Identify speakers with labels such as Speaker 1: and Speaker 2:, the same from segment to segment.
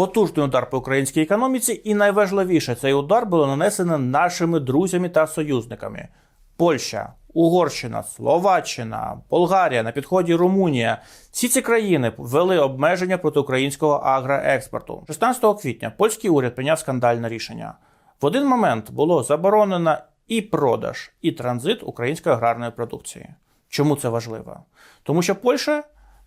Speaker 1: Потужний удар по українській економіці, і найважливіше, цей удар було нанесено нашими друзями та союзниками: Польща, Угорщина, Словаччина, Болгарія, на підході Румунія. Всі ці країни ввели обмеження проти українського агроекспорту. 16 квітня польський уряд прийняв скандальне рішення. В один момент було заборонено і продаж, і транзит української аграрної продукції. Чому це важливо? Тому що Польща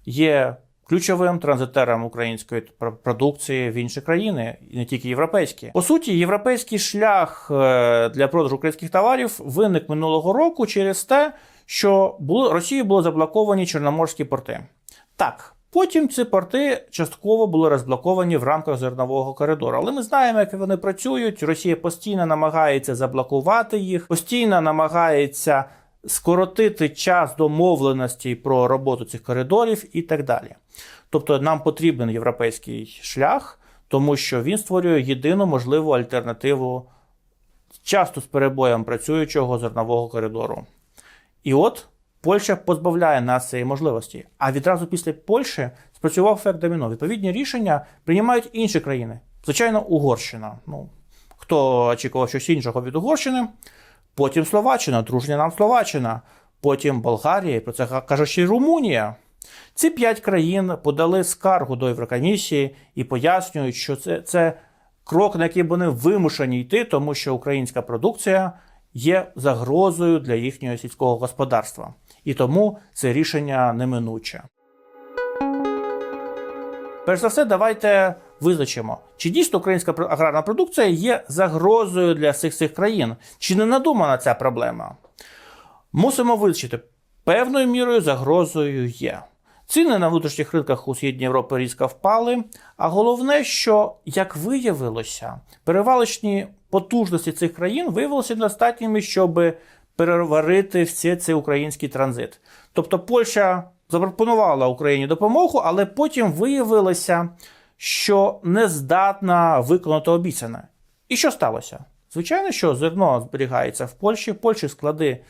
Speaker 1: є ключовим транзитером української пр- продукції в інші країни, і не тільки європейські. По суті, європейський шлях е, для продажу українських товарів виник минулого року через те, що було Росією були заблоковані чорноморські порти. Так. Потім ці порти частково були розблоковані в рамках зернового коридору. Але ми знаємо, як вони працюють. Росія постійно намагається заблокувати їх, постійно намагається скоротити час домовленостей про роботу цих коридорів і так далі. Тобто нам потрібен європейський шлях, тому що він створює єдину можливу альтернативу часто з перебоєм працюючого зернового коридору. І от Польща позбавляє нас цієї можливості. А відразу після Польщі спрацював ефект доміно. Відповідні рішення приймають інші країни. Звичайно, Угорщина. Ну, хто очікував щось іншого від Угорщини? Потім Словаччина, дружня нам Словаччина, потім Болгарія, і про це каже ще й Румунія. Ці п'ять країн подали скаргу до Єврокомісії і пояснюють, що це, це крок, на який вони вимушені йти, тому що українська продукція є загрозою для їхнього сільського господарства. І тому це рішення неминуче. Перш за все, давайте визначимо, чи дійсно українська аграрна продукція є загрозою для всіх цих країн, чи не надумана ця проблема. Мусимо визначити, певною мірою загрозою є. Ціни на внутрішніх ринках у Східній Європі різко впали. А головне, що, як виявилося, перевалочні потужності цих країн виявилися недостатніми, щоб переварити все цей український транзит. Тобто Польща запропонувала Україні допомогу, але потім виявилося, що не здатна виконати обіцяне. І що сталося? Звичайно, що зерно зберігається в Польщі, в Польщі склади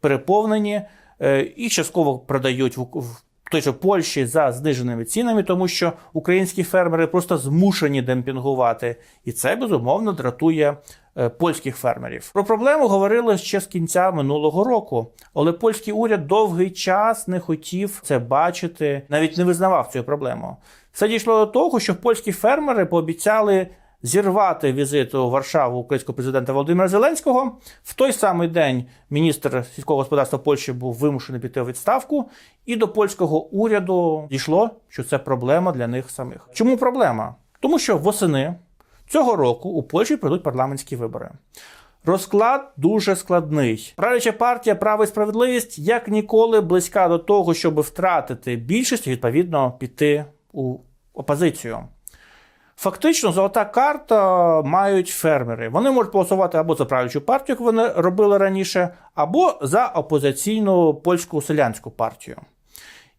Speaker 1: переповнені е, і частково продають в, в той же Польщі за зниженими цінами, тому що українські фермери просто змушені демпінгувати, і це безумовно дратує е, польських фермерів. Про проблему говорили ще з кінця минулого року, але польський уряд довгий час не хотів це бачити, навіть не визнавав цю проблему. Все дійшло до того, що польські фермери пообіцяли зірвати візит у Варшаву українського президента Володимира Зеленського. В той самий день міністр сільського господарства Польщі був вимушений піти у відставку, і до польського уряду дійшло, що це проблема для них самих. Чому проблема? Тому що восени цього року у Польщі пройдуть парламентські вибори. Розклад дуже складний. Правляча партія Право і справедливість як ніколи близька до того, щоб втратити більшість і відповідно піти у опозицію. Фактично, золота карта мають фермери. Вони можуть голосувати або за правлячу партію, як вони робили раніше, або за опозиційну польську селянську партію.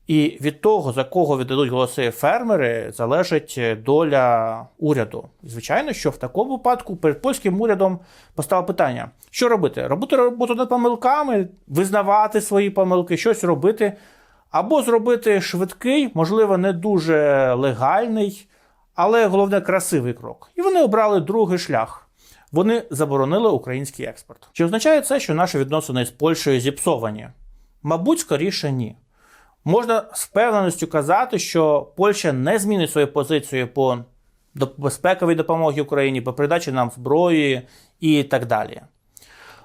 Speaker 1: І від того, за кого віддадуть голоси фермери, залежить доля уряду. Звичайно, що в такому випадку перед польським урядом постало питання: що робити? Робити роботу над помилками, визнавати свої помилки, щось робити, або зробити швидкий, можливо, не дуже легальний, але головне красивий крок. І вони обрали другий шлях. Вони заборонили український експорт. Чи означає це, що наші відносини з Польщею зіпсовані? Мабуть, скоріше ні. Можна з впевненістю казати, що Польща не змінить свою позицію по безпековій допомогі Україні, по передачі нам зброї і так далі.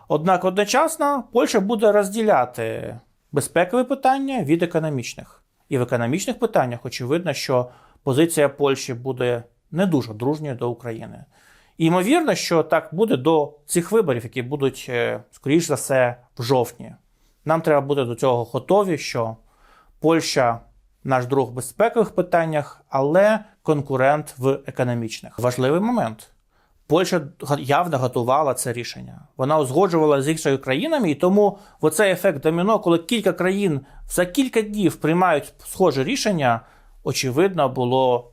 Speaker 1: Однак одночасно Польща буде розділяти безпекові питання від економічних. І в економічних питаннях очевидно, що позиція Польщі буде не дуже дружньою до України. І ймовірно, що так буде до цих виборів, які будуть, е, скоріш за все, в жовтні. Нам треба бути до цього готові, що Польща наш друг в безпекових питаннях, але конкурент в економічних. Важливий момент. Польща явно готувала це рішення. Вона узгоджувала з іншими країнами, і тому оцей ефект доміно, коли кілька країн за кілька днів приймають схоже рішення, очевидно, було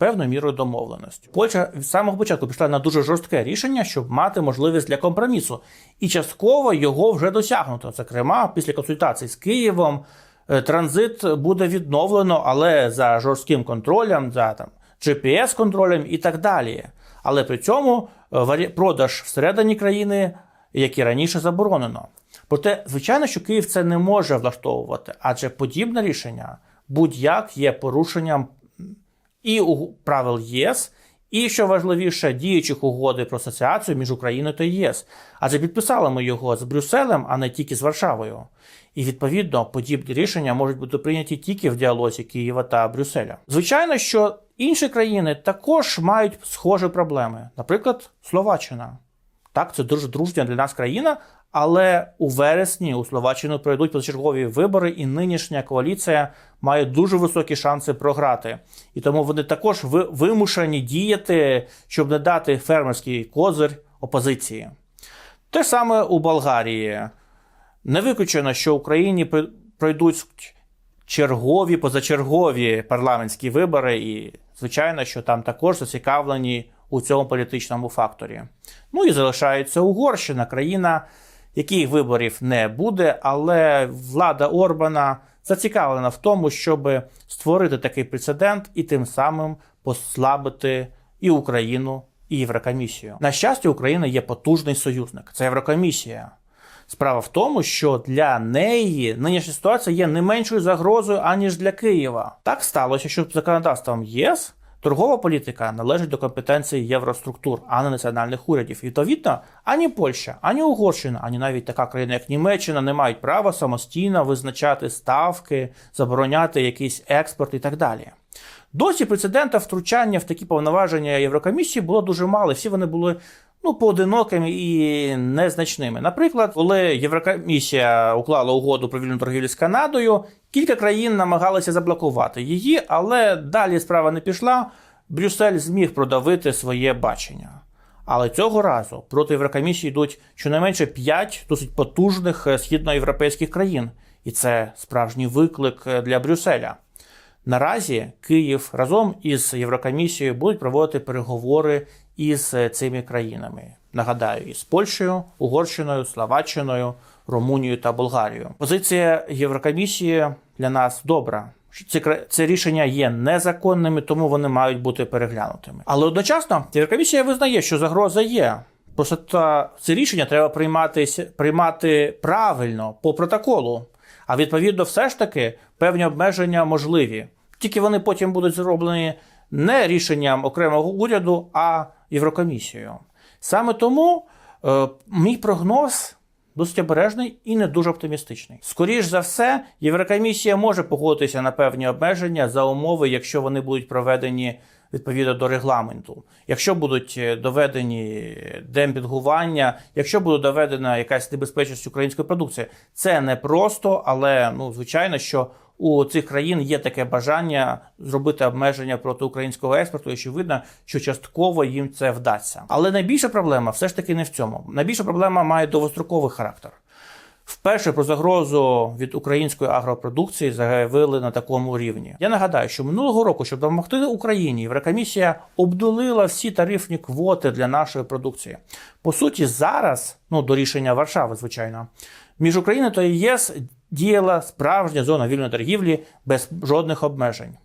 Speaker 1: певною мірою домовленості. Польща від самого початку пішла на дуже жорстке рішення, щоб мати можливість для компромісу, і частково його вже досягнуто. Зокрема, після консультацій з Києвом е, транзит буде відновлено, але за жорстким контролем, за там GPS-контролем і так далі. Але при цьому е, продаж всередині країни, як і раніше, заборонено. Проте, звичайно, що Київ це не може влаштовувати, адже подібне рішення будь-як є порушенням і правил ЄС, і що важливіше, діючих угоди про асоціацію між Україною та ЄС. Адже підписали ми його з Брюсселем, а не тільки з Варшавою. І відповідно подібні рішення можуть бути прийняті тільки в діалозі Києва та Брюсселя. Звичайно, що інші країни також мають схожі проблеми, наприклад, Словаччина. Так, це дуже дружня для нас країна, але у вересні у Словаччину пройдуть позачергові вибори, і нинішня коаліція має дуже високі шанси програти. І тому вони також вимушені діяти, щоб не дати фермерський козир опозиції. Те саме у Болгарії. Не виключено, що в Україні пройдуть чергові, позачергові парламентські вибори, і звичайно, що там також зацікавлені у цьому політичному факторі. Ну і залишається Угорщина, країна, яких виборів не буде, але влада Орбана зацікавлена в тому, щоб створити такий прецедент і тим самим послабити і Україну, і Єврокомісію. На щастя, Україна є потужний союзник. Це Єврокомісія. Справа в тому, що для неї нинішня ситуація є не меншою загрозою, аніж для Києва. Так сталося, що законодавством ЄС торгова політика належить до компетенції євроструктур, а не національних урядів. Відповідно, ані Польща, ані Угорщина, ані навіть така країна, як Німеччина, не мають права самостійно визначати ставки, забороняти якийсь експорт і так далі. Досі прецедента втручання в такі повноваження Єврокомісії було дуже мало. Всі вони були ну, поодинокими і незначними. Наприклад, коли Єврокомісія уклала угоду про вільну торгівлю з Канадою, кілька країн намагалися заблокувати її, але далі справа не пішла. Брюссель зміг продавити своє бачення. Але цього разу проти Єврокомісії йдуть щонайменше 5 досить потужних е, східноєвропейських країн, і це справжній виклик е, для Брюсселя. Наразі Київ разом із Єврокомісією будуть проводити переговори із е, цими країнами. Нагадаю, із Польщею, Угорщиною, Словаччиною, Румунією та Болгарією. Позиція Єврокомісії для нас добра. Ці Це рішення є незаконними, тому вони мають бути переглянутими. Але одночасно Єврокомісія визнає, що загроза є. Просто це рішення треба приймати, приймати правильно по протоколу. А відповідно, все ж таки певні обмеження можливі. Тільки вони потім будуть зроблені не рішенням окремого уряду, а Єврокомісією. Саме тому е, мій прогноз досить обережний і не дуже оптимістичний. Скоріш за все, Єврокомісія може погодитися на певні обмеження за умови, якщо вони будуть проведені відповідно до регламенту. Якщо будуть е, доведені демпінгування, якщо буде доведена якась небезпечність української продукції, це не просто, але ну звичайно, що у цих країн є таке бажання зробити обмеження проти українського експорту, і очевидно, що частково їм це вдасться. Але найбільша проблема все ж таки не в цьому. Найбільша проблема має довгостроковий характер. Вперше про загрозу від української агропродукції заявили на такому рівні. Я нагадаю, що минулого року, щоб допомогти Україні, Єврокомісія обдулила всі тарифні квоти для нашої продукції. По суті, зараз, ну до рішення Варшави, звичайно, між Україною та ЄС діяла справжня зона вільної торгівлі без жодних обмежень.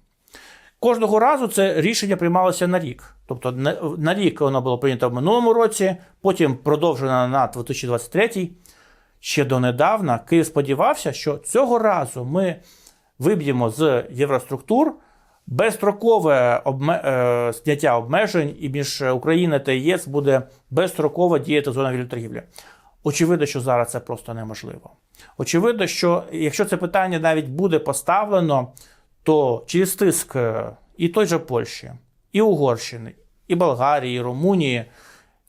Speaker 1: Кожного разу це рішення приймалося на рік. Тобто на- рік воно було прийнято в минулому році, потім продовжено на 2023. Ще донедавна Київ сподівався, що цього разу ми виб'ємо з євроструктур безстрокове обме... е, зняття обмежень, і між Україною та ЄС буде безстроково діяти зона вільної торгівлі. Очевидно, що зараз це просто неможливо. Очевидно, що якщо це питання навіть буде поставлено, то через тиск е, і той же Польщі, і Угорщини, і Болгарії, і Румунії,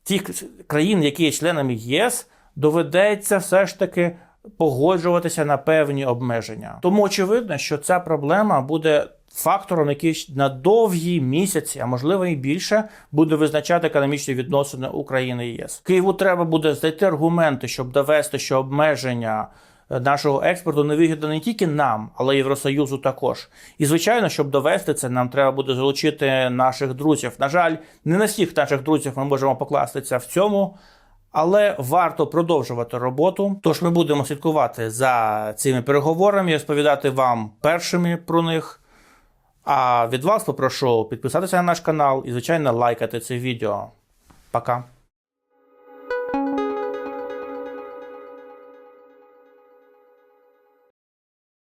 Speaker 1: тих країн, які є членами ЄС, доведеться все ж таки погоджуватися на певні обмеження. Тому очевидно, що ця проблема буде фактором, який на довгі місяці, а можливо і більше, буде визначати економічні відносини України і ЄС. Києву треба буде знайти аргументи, щоб довести, що обмеження е, нашого експорту не вигідно не тільки нам, але й Євросоюзу також. І звичайно, щоб довести це, нам треба буде залучити наших друзів. На жаль, не на всіх наших друзів ми можемо покластися в цьому. Але варто продовжувати роботу. Тож ми будемо слідкувати за цими переговорами, розповідати вам першими про них. А від вас попрошу підписатися на наш канал і, звичайно, лайкати це відео. Пока.